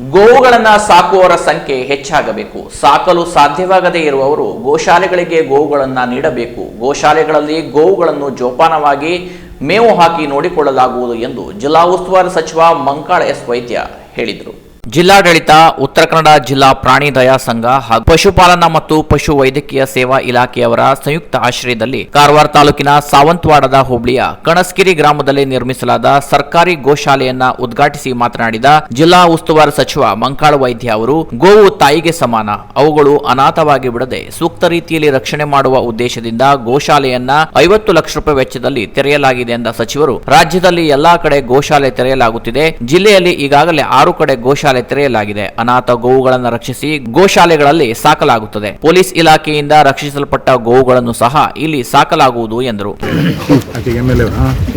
ಗೋವುಗಳನ್ನ ಸಾಕುವವರ ಸಂಖ್ಯೆ ಹೆಚ್ಚಾಗಬೇಕು. ಸಾಕಲು ಸಾಧ್ಯವಾಗದೇ ಇರುವವರು ಗೋಶಾಲೆಗಳಿಗೆ ಗೋವುಗಳನ್ನ ನೀಡಬೇಕು. ಗೋಶಾಲೆಗಳಲ್ಲಿ ಗೋವುಗಳನ್ನು ಜೋಪಾನವಾಗಿ ಮೇವು ಹಾಕಿ ನೋಡಿಕೊಳ್ಳಲಾಗುವುದು ಎಂದು ಜಿಲ್ಲಾ ಉಸ್ತುವಾರಿ ಸಚಿವ ಮಂಕಾಳ ಎಸ್ ವೈದ್ಯ ಹೇಳಿದರು. ಜಿಲ್ಲಾಡಳಿತ, ಉತ್ತರ ಕನ್ನಡ ಜಿಲ್ಲಾ ಪ್ರಾಣಿ ದಯಾ ಸಂಘ ಹಾಗೂ ಪಶುಪಾಲನಾ ಮತ್ತು ಪಶು ವೈದ್ಯಕೀಯ ಸೇವಾ ಇಲಾಖೆಯವರ ಸಂಯುಕ್ತ ಆಶ್ರಯದಲ್ಲಿ ಕಾರವಾರ ತಾಲೂಕಿನ ಸಾವಂತವಾಡದ ಹೋಬಳಿಯ ಕಣಸ್ಕಿರಿ ಗ್ರಾಮದಲ್ಲಿ ನಿರ್ಮಿಸಲಾದ ಸರ್ಕಾರಿ ಗೋಶಾಲೆಯನ್ನ ಉದ್ಘಾಟಿಸಿ ಮಾತನಾಡಿದ ಜಿಲ್ಲಾ ಉಸ್ತುವಾರಿ ಸಚಿವ ಮಂಕಾಳ ವೈದ್ಯ ಅವರು, ಗೋವು ತಾಯಿಗೆ ಸಮಾನ, ಅವುಗಳು ಅನಾಥವಾಗಿ ಬಿಡದೆ ಸೂಕ್ತ ರೀತಿಯಲ್ಲಿ ರಕ್ಷಣೆ ಮಾಡುವ ಉದ್ದೇಶದಿಂದ ಗೋಶಾಲೆಯನ್ನ ಐವತ್ತು ಲಕ್ಷ ರೂಪಾಯಿ ವೆಚ್ಚದಲ್ಲಿ ತೆರೆಯಲಾಗಿದೆ ಎಂದ ಸಚಿವರು, ರಾಜ್ಯದಲ್ಲಿ ಎಲ್ಲಾ ಕಡೆ ಗೋಶಾಲೆ ತೆರೆಯಲಾಗುತ್ತಿದೆ, ಜಿಲ್ಲೆಯಲ್ಲಿ ಈಗಾಗಲೇ ಆರು ಕಡೆ ಗೋಶಾಲೆ ತೆರೆಯಲಾಗಿದೆ. ಅನಾಥ ಗೋವುಗಳನ್ನು ರಕ್ಷಿಸಿ ಗೋಶಾಲೆಗಳಲ್ಲಿ ಸಾಕಲಾಗುತ್ತದೆ. ಪೊಲೀಸ್ ಇಲಾಖೆಯಿಂದ ರಕ್ಷಿಸಲ್ಪಟ್ಟ ಗೋವುಗಳನ್ನು ಸಹ ಇಲ್ಲಿ ಸಾಕಲಾಗುವುದು ಎಂದರು.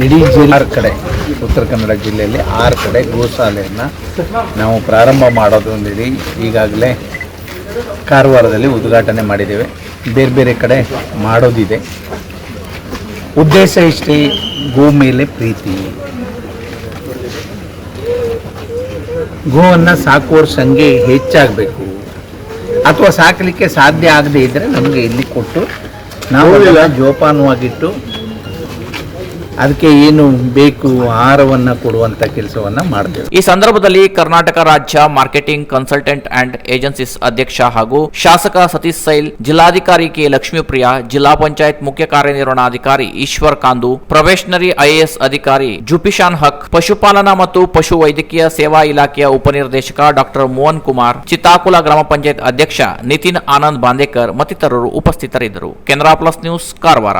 ಇಡೀ ಜಿಲ್ಲೆ ಆರು ಕಡೆ ಉತ್ತರ ಕನ್ನಡ ಜಿಲ್ಲೆಯಲ್ಲಿ ಆರು ಕಡೆ ಗೋಶಾಲೆಯನ್ನ ನಾವು ಪ್ರಾರಂಭ ಮಾಡೋದು ಈಗಾಗಲೇ ಕಾರವಾರದಲ್ಲಿ ಉದ್ಘಾಟನೆ ಮಾಡಿದ್ದೇವೆ. ಬೇರೆ ಬೇರೆ ಕಡೆ ಮಾಡೋದಿದೆ. ಉದ್ದೇಶ ಇಷ್ಟೇ ಗೋ ಮೇಲೆ ಪ್ರೀತಿ. ಗೋವನ್ನು ಸಾಕುವವ್ರ ಸಂಖ್ಯೆ ಹೆಚ್ಚಾಗಬೇಕು. ಅಥವಾ ಸಾಕಲಿಕ್ಕೆ ಸಾಧ್ಯ ಆಗದೇ ಇದ್ದರೆ ನಮಗೆ ಇಲ್ಲಿ ಕೊಟ್ಟು ನಾವು ಜೋಪಾನವಾಗಿಟ್ಟು ಅದಕ್ಕೆ ಏನು ಬೇಕು ಆಹಾರವನ್ನು ಕೊಡುವಂತ ಕೆಲಸವನ್ನು ಮಾಡ್ತೇವೆ. ಈ ಸಂದರ್ಭದಲ್ಲಿ ಕರ್ನಾಟಕ ರಾಜ್ಯ ಮಾರ್ಕೆಟಿಂಗ್ ಕನ್ಸಲ್ಟೆಂಟ್ ಅಂಡ್ ಏಜೆನ್ಸೀಸ್ ಅಧ್ಯಕ್ಷ ಹಾಗೂ ಶಾಸಕ ಸತೀಶ್ ಸೈಲ್, ಜಿಲ್ಲಾಧಿಕಾರಿ ಕೆ ಲಕ್ಷ್ಮೀಪ್ರಿಯ, ಜಿಲ್ಲಾ ಪಂಚಾಯತ್ ಮುಖ್ಯ ಕಾರ್ಯನಿರ್ವಹಣಾಧಿಕಾರಿ ಈಶ್ವರ್ ಕಾಂದು, ಪ್ರೊಬೇಷನರಿ ಐಎಎಸ್ ಅಧಿಕಾರಿ ಜುಪಿಶಾನ್ ಹಕ್, ಪಶುಪಾಲನಾ ಮತ್ತು ಪಶು ವೈದ್ಯಕೀಯ ಸೇವಾ ಇಲಾಖೆಯ ಉಪನಿರ್ದೇಶಕ ಡಾಕ್ಟರ್ ಮೋಹನ್ ಕುಮಾರ್, ಚಿತ್ತಾಕುಲ ಗ್ರಾಮ ಪಂಚಾಯತ್ ಅಧ್ಯಕ್ಷ ನಿತಿನ್ ಆನಂದ್ ಬಾಂದೇಕರ್ ಮತ್ತಿತರರು ಉಪಸ್ಥಿತರಿದ್ದರು. Canara plus news, Karwar.